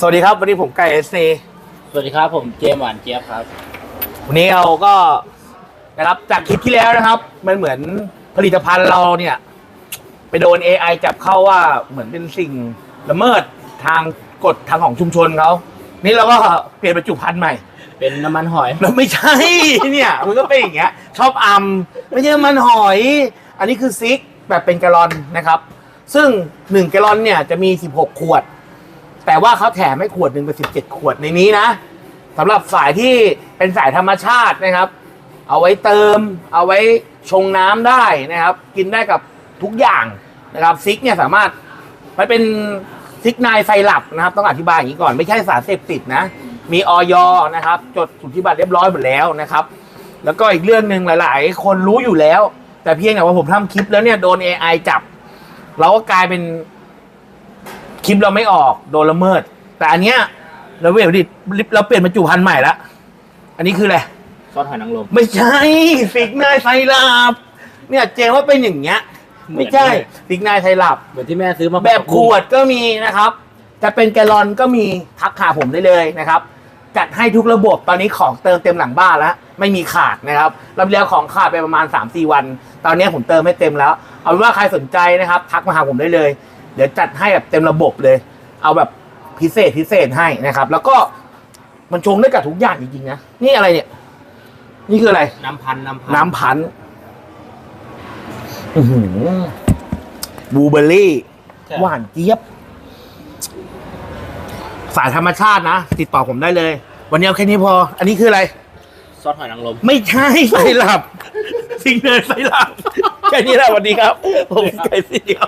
สวัสดีครับ วันนี้ผมไก่เอสเสวัสดีครับผมเจมส์หวานเจี๊ยบครับ วันนี้เราก็นะครับจากคลิปที่แล้วนะครับ มันเหมือนผลิตภัณฑ์เราเนี่ย ไปโดน AI จับเข้าว่าเหมือนเป็นสิ่งละเมิดทางกฎทางของชุมชนเขานี่เราก็เปลี่ยนบรรจุภัณฑ์ใหม่ เป็นน้ำมันหอยแล้วไม่ใช่ เนี่ย มันก็เป็นอย่างเงี้ย ชอบอัมไม่ใช่มันหอย อันนี้คือซิกแบบเป็นแกลลอนนะครับ ซึ่ง 1 แกลลอนเนี่ยจะมี 16 ขวด แต่ว่าเขาแถมให้ขวดหนึ่งเป็น17ขวดในนี้นะสำหรับสายที่เป็นสายธรรมชาตินะครับ เอาไว้เติม เอาไว้ชงน้ำได้นะครับ กินได้กับทุกอย่างนะครับซิกเนี่ยสามารถมันเป็นซิกไนไซรัปนะครับ ต้องอธิบายอย่างนี้ก่อนไม่ใช่สารเสพติดนะ มีออยนะครับ จดสุทธิบัตรเรียบร้อยหมดแล้วนะครับ แล้วก็อีกเรื่องหนึ่งหลาย ๆ คนรู้อยู่แล้ว แต่เพียงแต่ว่าผมทำคลิปแล้วเนี่ยโดน AI จับ เราก็กลายเป็น คลิปเราไม่ออกโดนละเมิด แต่อันเนี้ยเราเปลี่ยนผลิตเราเปลี่ยนบรรจุภัณฑ์ใหม่ละอันนี้คืออะไรซอสหอยนางรม ไม่ใช่สิกนายไซรัปเนี่ยเจงว่าเป็นอย่างเงี้ย ไม่ใช่เหมือนเลยสิกนายไซรัปเหมือนที่แม่ซื้อมาแบบขวดก็มีนะครับ จะเป็นแกลลอนก็มีทักหาผมได้เลยนะครับ จัดให้ทุกระบบตอนนี้ของเติมเต็มหลังบ้านแล้ว ไม่มีขาดนะครับรับแล้วของขาดไปประมาณ 3-4 วัน ตอนนี้ผมเติมให้เต็มแล้ว เอาเป็นว่าใครสนใจนะครับ ทักมาหาผมได้เลย เดี๋ยวจัดให้แบบเต็มระบบเลย เอาแบบพิเศษพิเศษให้นะครับ แล้วก็มันชงได้กับทุกอย่างจริงๆนะนี่อะไรเนี่ย นี่คืออะไร น้ำพันธุ์น้ำพันน้ำพันธุ์อื้อหือบลูเบอร์รี่ ใช่หวานเจี๊ยบ สายธรรมชาตินะ ติดต่อผมได้เลย วันนี้เอาแค่นี้พอ อันนี้คืออะไร ซอสหอยนางรม ไม่ใช่ไซรัปสิ่งเดินไซรัปแค่นี้แหละวันนี้ครับ ผมไก่สิเดียว